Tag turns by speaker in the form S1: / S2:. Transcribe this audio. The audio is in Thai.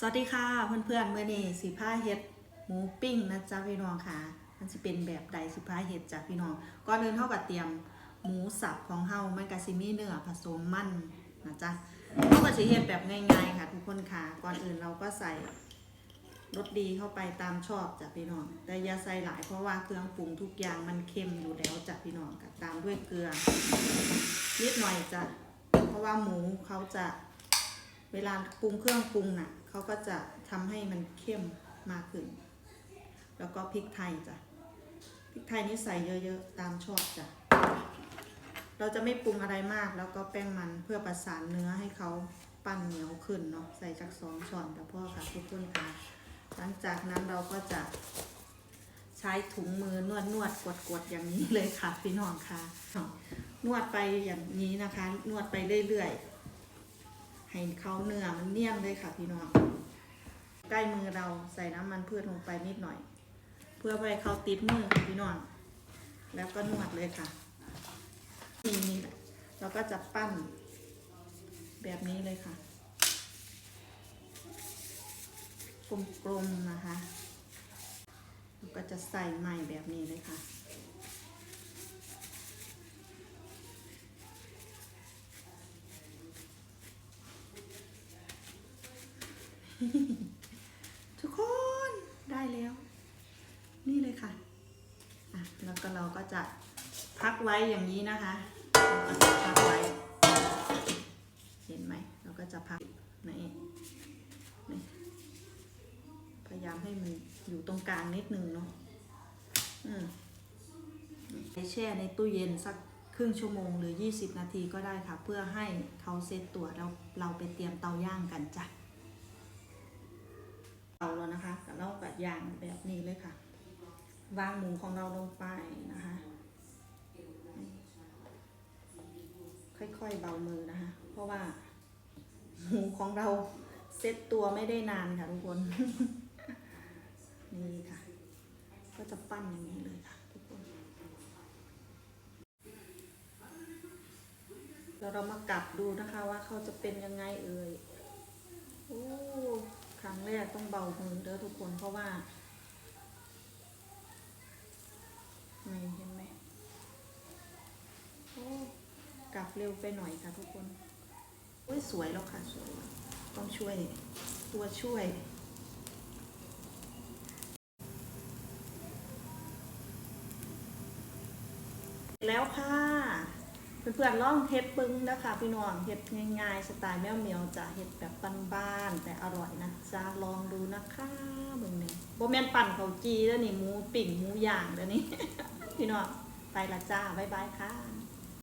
S1: สวัสดีค่ะเพื่อนๆเมื่อนี้สิผ้าเฮ็ดหมูปิ้งนะจ๊ะพี่น้องค่ะ มันจะเป็นแบบใดสิผ้าเฮ็ดจ้ะพี่น้องก่อนอื่นเท่ากับเตรียมหมูสับของเฮามันกะสิมีเนื้อผสมมันนะจ๊ะเฮาก็สิเฮ็ดแบบง่ายๆค่ะ ทุกคนค่ะก่อนอื่นเราก็ใส่รสดีเข้าไปตามชอบจ้ะพี่น้อง แต่อย่าใส่หลายเพราะว่าเครื่องปรุงทุกอย่างมันเค็มอยู่แล้วจ้ะพี่น้องก็ตามด้วยเกลือนิดหน่อยจ้ะเพราะว่าหมูเขาจะ เวลาปรุงเครื่องปรุงน่ะเขาก็จะทำให้มันเข้มมากขึ้น แล้วก็พริกไทยจ้ะ พริกไทยนี่ใส่เยอะๆ ตามชอบจ้ะ เราจะไม่ปรุงอะไรมาก แล้วก็แป้งมันเพื่อประสานเนื้อให้เขาปั้นเหนียวขึ้นเนาะ ใส่จากสองช้อนแต่พ่อค่ะทุกคนค่ะ หลังจากนั้นเราก็จะใช้ถุงมือนวดนวดกดกดอย่างนี้เลยค่ะพี่น้องค่ะ นวดไปอย่างนี้นะคะ นวดไปเรื่อยๆ ให้เขาเนื้อมันเนียนเลยค่ะพี่น้องใกล้มือเราใส่น้ำมันพืชลงไปนิดหน่อย เพื่อไปเขาติดมือค่ะพี่น้องแล้วก็นวดเลยค่ะนี่นี่เราก็จะปั้นแบบนี้เลยค่ะ กลมๆนะคะแล้วก็จะใส่ใหม่แบบนี้เลยค่ะ ทุกคนได้แล้ว นี่เลยค่ะอะ แล้วก็เราก็จะพักไว้อย่างนี้นะคะเราก็จะพักไว้ เห็นไหมเราก็จะพักนี่นี่พยายามให้มันอยู่ตรงกลางนิดนึงเนาะอืมไปแช่ในตู้เย็นสักครึ่งชั่วโมงหรือ 20 นาทีก็ได้ค่ะ เพื่อให้เขาเซตตัวแล้วเราไปเตรียมเตาย่างกันจ้ะ เอาแล้วนะคะกับเรากัดยางแบบนี้เลยค่ะ วางหมูของเราลงไปนะคะ ค่อยๆเบามือนะคะ เพราะว่าหมูของเราเซ็ตตัวไม่ได้นานค่ะทุกคน นี่ค่ะ ก็จะปั้นอย่างนี้เลยค่ะทุกคนแล้วเรามากลับดูนะคะว่าเขาจะเป็นยังไงเอ่ย โอ้ ครั้งแรกต้องเบามือเด้อทุกคนเพราะว่านี่เห็นไหมโอ้กลับเร็วไปหน่อยค่ะทุกคนอุ้ยสวยแล้วค่ะสวยต้องช่วย ตัวช่วยแล้วค่ะ เพื่อนๆลองเฮ็ดปึ้งนะคะพี่น้องเฮ็ดง่ายๆสไตล์แมวเหมียวจะเฮ็ดแบบบ้านๆแต่อร่อยนะจ้าลองดูนะคะเบิ่งเนี่ยโบแมนปั่นเขาจีแล้วนี่หมูปิ่งหมูย่างแล้วนี่พี่น้องไปละจ้าบ๊ายบายค่ะ